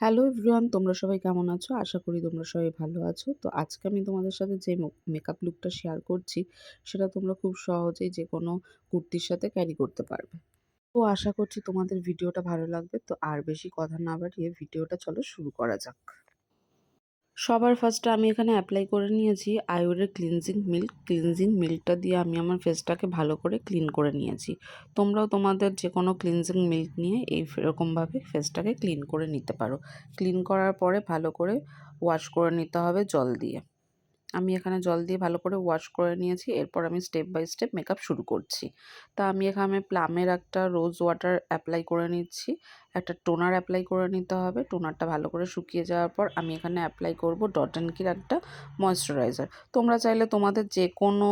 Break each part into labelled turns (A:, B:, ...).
A: Hello everyone তোমরা সবাই কেমন আছো? আশা করি তোমরা সবাই ভালো আছো। তো আজকে আমি তোমাদের সাথে যে মেকআপ লুকটা শেয়ার করছি, সেটা তোমরা খুব সহজেই যে কোনো কুর্তির সাথে ক্যারি করতে পারবে। তো আশা করছি তোমাদের ভিডিওটা ভালো লাগবে। তো আর বেশি কথা না বাড়িয়ে ভিডিওটা চলো শুরু করা যাক। সবার ফার্স্টে আমি এখানে অ্যাপ্লাই করে নিয়েছি আয়ুরের ক্লিনজিং মিল্ক ক্লিনজিং মিল্কটা দিয়ে আমি আমার ফেসটাকে ভালো করে ক্লিন করে নিয়েছি। তোমরাও তোমাদের যে কোনো ক্লিনজিং মিল্ক নিয়ে এই এরকমভাবে ফেসটাকে ক্লিন করে নিতে পারো। ক্লিন করার পরে ভালো করে ওয়াশ করে নিতে হবে জল দিয়ে। আমি এখানে জল দিয়ে ভালো করে ওয়াশ করে নিয়েছি। এরপর আমি স্টেপ বাই স্টেপ মেকআপ শুরু করছি। তা আমি এখানে প্লামের একটা রোজ ওয়াটার অ্যাপ্লাই করে নিচ্ছি। একটা টোনার অ্যাপ্লাই করে নিতে হবে। টোনারটা ভালো করে শুকিয়ে যাওয়ার পর আমি এখানে অ্যাপ্লাই করব ডট অ্যান্ড কির একটা ময়শ্চারাইজার তোমরা চাইলে তোমাদের যে কোনো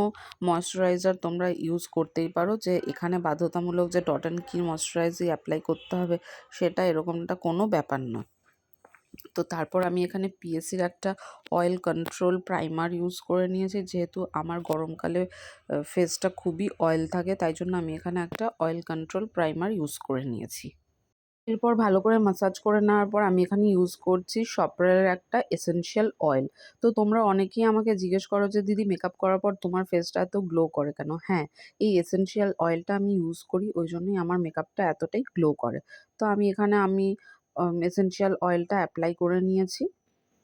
A: ময়শ্চারাইজার তোমরা ইউজ করতেই পারো। যে এখানে বাধ্যতামূলক যে ডট অ্যান্ড কির ময়শ্চারাইজার অ্যাপ্লাই করতে হবে, সেটা এরকমটা কোনো ব্যাপার নয়। তো তারপর আমি এখানে পিএসির একটা অয়েল কন্ট্রোল প্রাইমার ইউজ করে নিয়েছি। যেহেতু আমার গরমকালে ফেসটা খুবই অয়েল থাকে, তাই জন্য আমি এখানে একটা অয়েল কন্ট্রোল প্রাইমার ইউজ করে নিয়েছি। এরপর ভালো করে মাসাজ করে নেওয়ার পর আমি এখানে ইউজ করছি সপরের একটা এসেনশিয়াল অয়েল তো তোমরা অনেকেই আমাকে জিজ্ঞেস করো যে, দিদি মেকআপ করার পর তোমার ফেসটা এত গ্লো করে কেন? হ্যাঁ এই এসেনশিয়াল অয়েলটা আমি ইউজ করি, ওই জন্যই আমার মেকআপটা এতটাই গ্লো করে। তো আমি এখানে, আমি এসেনশিয়াল অয়েলটা অ্যাপ্লাই করে নিয়েছি।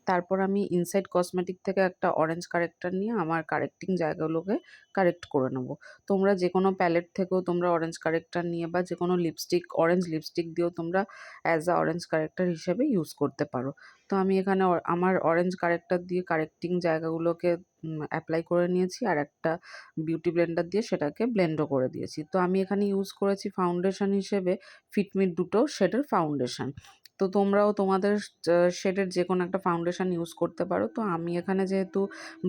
A: তারপর আমি ইনসাইড কসমেটিক থেকে একটা অরেঞ্জ কারেক্টার নিয়ে আমার কারেক্টিং জায়গাগুলোকে কারেক্ট করে নেব। তোমরা যে কোনো প্যালেট থেকেও তোমরা অরেঞ্জ কারেক্টার নিয়ে বা যে কোনো লিপস্টিক অরেঞ্জ লিপস্টিক দিয়েও তোমরা অ্যাজ আ অরেঞ্জ কারেক্টার হিসেবে ইউজ করতে পারো। তো আমি এখানে আমার অরেঞ্জ কারেক্টার দিয়ে কারেক্টিং জায়গাগুলোকে অ্যাপ্লাই করে নিয়েছি আর একটা বিউটি ব্লেন্ডার দিয়ে সেটাকে ব্লেন্ডও করে দিয়েছি। তো আমি এখানে ইউজ করেছি ফাউন্ডেশন হিসেবে ফিটমিট দুটো শেডের ফাউন্ডেশন তো তোমরাও তোমাদের শেডের যে কোনো একটা ফাউন্ডেশন ইউজ করতে পারো। তো আমি এখানে যেহেতু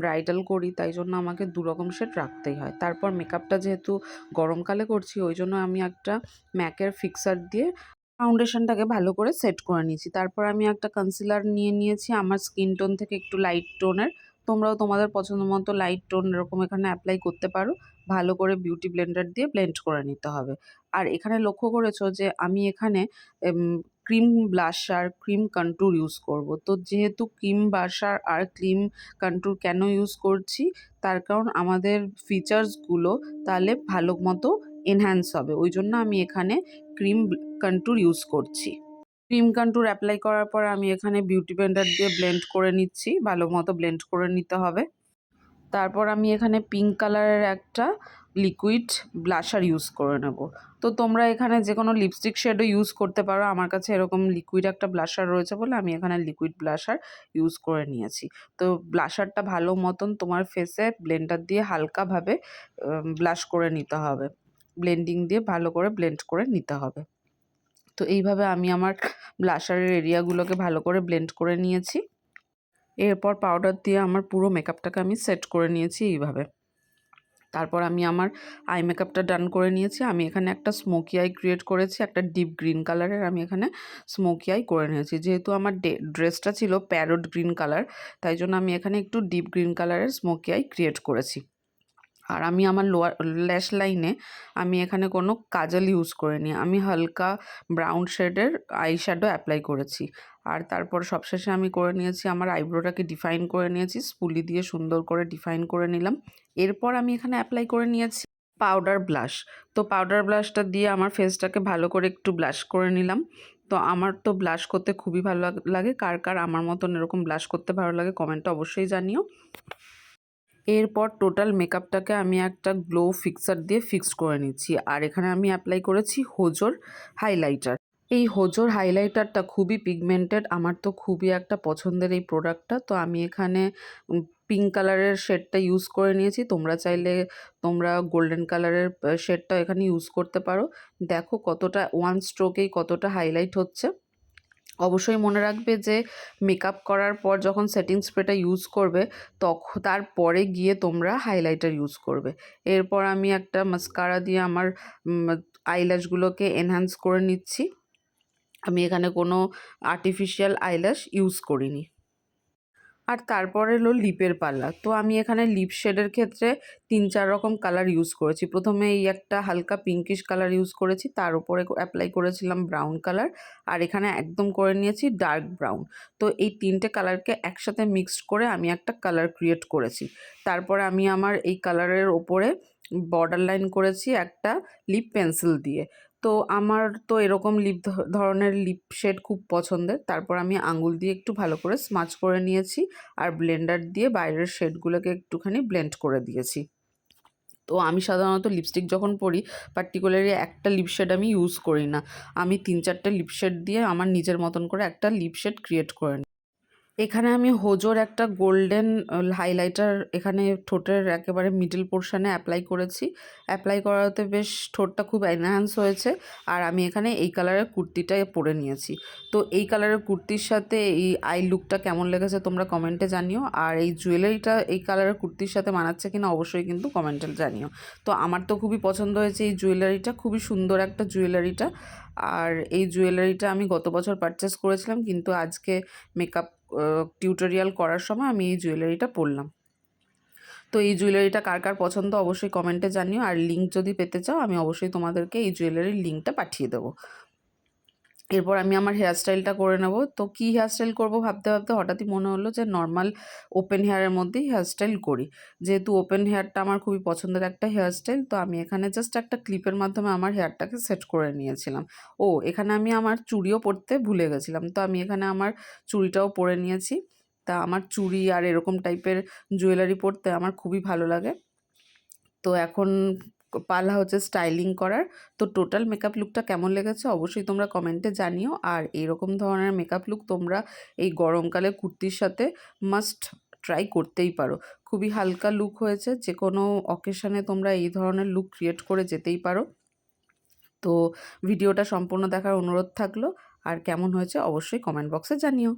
A: ব্রাইডাল করি, তাই জন্য আমাকে দু রকম শেড রাখতেই হয়। তারপর মেকআপটা যেহেতু গরমকালে করছি, ওই জন্য আমি একটা ম্যাকের ফিক্সার দিয়ে ফাউন্ডেশনটাকে ভালো করে সেট করে নিয়েছি। তারপর আমি একটা কনসিলার নিয়ে নিয়েছি, আমার স্কিন টোন থেকে একটু লাইট টোনের তোমরাও তোমাদের পছন্দ মতো লাইট টোন এরকম এখানে অ্যাপ্লাই করতে পারো। ভালো করে বিউটি ব্লেন্ডার দিয়ে ব্লেন্ড করে নিতে হবে। আর এখানে লক্ষ্য করেছ যে আমি এখানে cream blusher cream contour use করব। তো যেহেতু ক্রিম ব্লাশার আর ক্রিম কন্ট্যুর কেন ইউজ করছি? তার কারণ আমাদের ফিচার্সগুলো তাহলে ভালো মতো এনহ্যান্স হবে। ওই জন্য আমি এখানে ক্রিম কন্ট্যুর ইউজ করছি। ক্রিম কন্ট্যুর অ্যাপ্লাই করার পর আমি এখানে বিউটি ব্লেন্ডার দিয়ে ব্লেন্ড করে নিচ্ছি। ভালো মতো ব্লেন্ড করে নিতে হবে। তারপর আমি এখানে পিঙ্ক কালারের একটা লিকুইড ব্লাশার ইউজ করে নেব। তো তোমরা এখানে যে কোনো লিপস্টিক শেডও ইউজ করতে পারো। আমার কাছে এরকম লিকুইড একটা ব্লাশার রয়েছে বলে আমি এখানে লিকুইড ব্লাশার ইউজ করে নিয়েছি। তো ব্লাশারটা ভালো মতন তোমার ফেসে ব্লেন্ডার দিয়ে হালকাভাবে ব্লাশ করে নিতে হবে। ব্লেন্ডিং দিয়ে ভালো করে ব্লেন্ড করে নিতে হবে। তো এইভাবে আমি আমার ব্লাশারের এরিয়াগুলোকে ভালো করে ব্লেন্ড করে নিয়েছি। এরপর পাউডার দিয়ে আমার পুরো মেকআপটাকে আমি সেট করে নিয়েছি এইভাবে। তারপর আমি আমার আই মেকআপটা ডান করে নিয়েছি। আমি এখানে একটা স্মোকি আই ক্রিয়েট করেছি, একটা ডিপ গ্রিন কালারের আমি এখানে স্মোকি আই করে নিয়েছি। যেহেতু আমার ড্রেসটা ছিল প্যারোড গ্রিন কালার তাই জন্য আমি এখানে একটু ডিপ গ্রিন কালারের স্মোকি আই ক্রিয়েট করেছি। আর আমি আমার লোয়ার ল্যাশ লাইনে আমি এখানে কোনো কাজল ইউজ করিনি। আমি হালকা ব্রাউন শেডের আই শ্যাডো অ্যাপ্লাই করেছি। আর তারপর সবশেষে আমি করে নিয়েছি, আমার আইব্রোটাকে ডিফাইন করে নিয়েছি স্পুলি দিয়ে সুন্দর করে ডিফাইন করে নিলাম। এরপর আমি এখানে অ্যাপ্লাই করে নিয়েছি পাউডার ব্লাশ তো পাউডার ব্লাশটা দিয়ে আমার ফেসটাকে ভালো করে একটু ব্লাশ করে নিলাম। তো আমার তো ব্লাশ করতে খুবই ভালো লাগে। কার কার আমার মতন এরকম ব্লাশ করতে ভালো লাগে কমেন্টটা অবশ্যই জানিও। এরপর টোটাল মেকআপটাকে আমি একটা গ্লো ফিক্সার দিয়ে ফিক্সড করে নিচ্ছি। আর এখানে আমি অ্যাপ্লাই করেছি হোজোর হাইলাইটার এই হোজোর হাইলাইটারটা খুবই পিগমেন্টেড আমার তো খুবই একটা পছন্দের এই প্রোডাক্টটা তো আমি এখানে পিঙ্ক কালারের শেডটা ইউজ করে নিয়েছি। তোমরা চাইলে, তোমরা গোল্ডেন কালারের শেডটা এখানে ইউজ করতে পারো। দেখো কতটা ওয়ান স্ট্রোকেই কতটা হাইলাইট হচ্ছে। অবশ্যই মনে রাখবে যে মেকআপ করার পর যখন সেটিং স্প্রেটা ইউজ করবে তখন তারপরে গিয়ে তোমরা হাইলাইটার ইউজ করবে। এরপর আমি একটা মাস্কারা দিয়ে আমার আইল্যাশগুলোকে এনহ্যান্স করে নিচ্ছি। আমি এখানে কোনো আর্টিফিশিয়াল আইল্যাশ ইউজ করিনি। আর তারপরে এলো লিপের পাল্লা। তো আমি এখানে লিপ শেডের ক্ষেত্রে তিন, চার রকম কালার ইউজ করেছি। প্রথমে এই একটা হালকা পিঙ্কিশ কালার ইউজ করেছি, তার উপরে অ্যাপ্লাই করেছিলাম ব্রাউন কালার আর এখানে একদম করে নিয়েছি ডার্ক ব্রাউন তো এই তিনটে কালারকে একসাথে মিক্সড করে আমি একটা কালার ক্রিয়েট করেছি। তারপরে আমি আমার এই কালারের ওপরে বর্ডার লাইন করেছি একটা লিপ পেন্সিল দিয়ে। তো আমার তো এরকম লিপ ধরনের লিপ শেড খুব পছন্দের। তারপর আমি আঙুল দিয়ে একটু ভালো করে স্মাচ করে নিয়েছি আর ব্লেন্ডার দিয়ে বাইরের শেডগুলোকে একটুখানি ব্লেন্ড করে দিয়েছি। তো আমি সাধারণত লিপস্টিক যখন পরি, পার্টিকুলারলি একটা লিপ শেড আমি ইউজ করি না। আমি তিন চারটে লিপ শেড দিয়ে আমার নিজের মতন করে একটা লিপ শেড ক্রিয়েট করে নিই এখানে আমি হোজোর একটা গোল্ডেন হাইলাইটার এখানে ঠোঁটের একেবারে মিডল পোর্শানে অ্যাপ্লাই করেছি। অ্যাপ্লাই করাতে বেশ ঠোঁটটা খুব এনহ্যান্স হয়েছে আর আমি এখানে এই কালারের কুর্তিটা পরে নিয়েছি। তো এই কালারের কুর্তির সাথে এই আই লুকটা কেমন লেগেছে তোমরা কমেন্টে জানিও আর এই জুয়েলারিটা এই কালারের কুর্তির সাথে মানাচ্ছে কিনা অবশ্যই কিন্তু কমেন্টে জানিও। তো আমার তো খুবই পছন্দ হয়েছে এই জুয়েলারিটা খুবই সুন্দর একটা জুয়েলারিটা আর এই জুয়েলারিটা আমি গত বছর পারচেস করেছিলাম কিন্তু আজকে মেকআপ টিউটোরিয়াল করার সময় আমি এই জুয়েলারিটা পরলাম। তো এই জুয়েলারিটা কার কার পছন্দ অবশ্যই কমেন্টে জানিও, আর লিঙ্ক যদি পেতে চাও, আমি অবশ্যই তোমাদেরকে এই জুয়েলারির লিঙ্কটা পাঠিয়ে দেবো। এরপর আমি আমার হেয়ারস্টাইলটা করে নেব। তো কী হেয়ারস্টাইল করব ভাবতে ভাবতে হঠাৎই মনে হলো যে নর্মাল ওপেন হেয়ারের মধ্যেই হেয়ারস্টাইল করি। যেহেতু ওপেন হেয়ারটা আমার খুবই পছন্দের একটা হেয়ারস্টাইল তো আমি এখানে জাস্ট একটা ক্লিপের মাধ্যমে আমার হেয়ারটাকে সেট করে নিয়েছিলাম। ও, এখানে আমি আমার চুড়িও পরতে ভুলে গেছিলাম। তো আমি এখানে আমার চুড়িটাও পরে নিয়েছি। তা আমার চুড়ি আর এরকম টাইপের জুয়েলারি পরতে আমার খুবই ভালো লাগে। তো এখন পালা হচ্ছে স্টাইলিং করার। তো টোটাল মেকআপ লুকটা কেমন লেগেছে অবশ্যই তোমরা কমেন্টে জানিও। আর এরকম ধরনের মেকআপ লুক তোমরা এই গরমকালে কুর্তির সাথে মাস্ট ট্রাই করতেই পারো। খুবই হালকা লুক হয়েছে যে কোনো অকেশানে তোমরা এই ধরনের লুক ক্রিয়েট করে যেতেই পারো। তো ভিডিওটা সম্পূর্ণ দেখার অনুরোধ থাকল। আর কেমন হয়েছে অবশ্যই কমেন্ট বক্সে জানিও।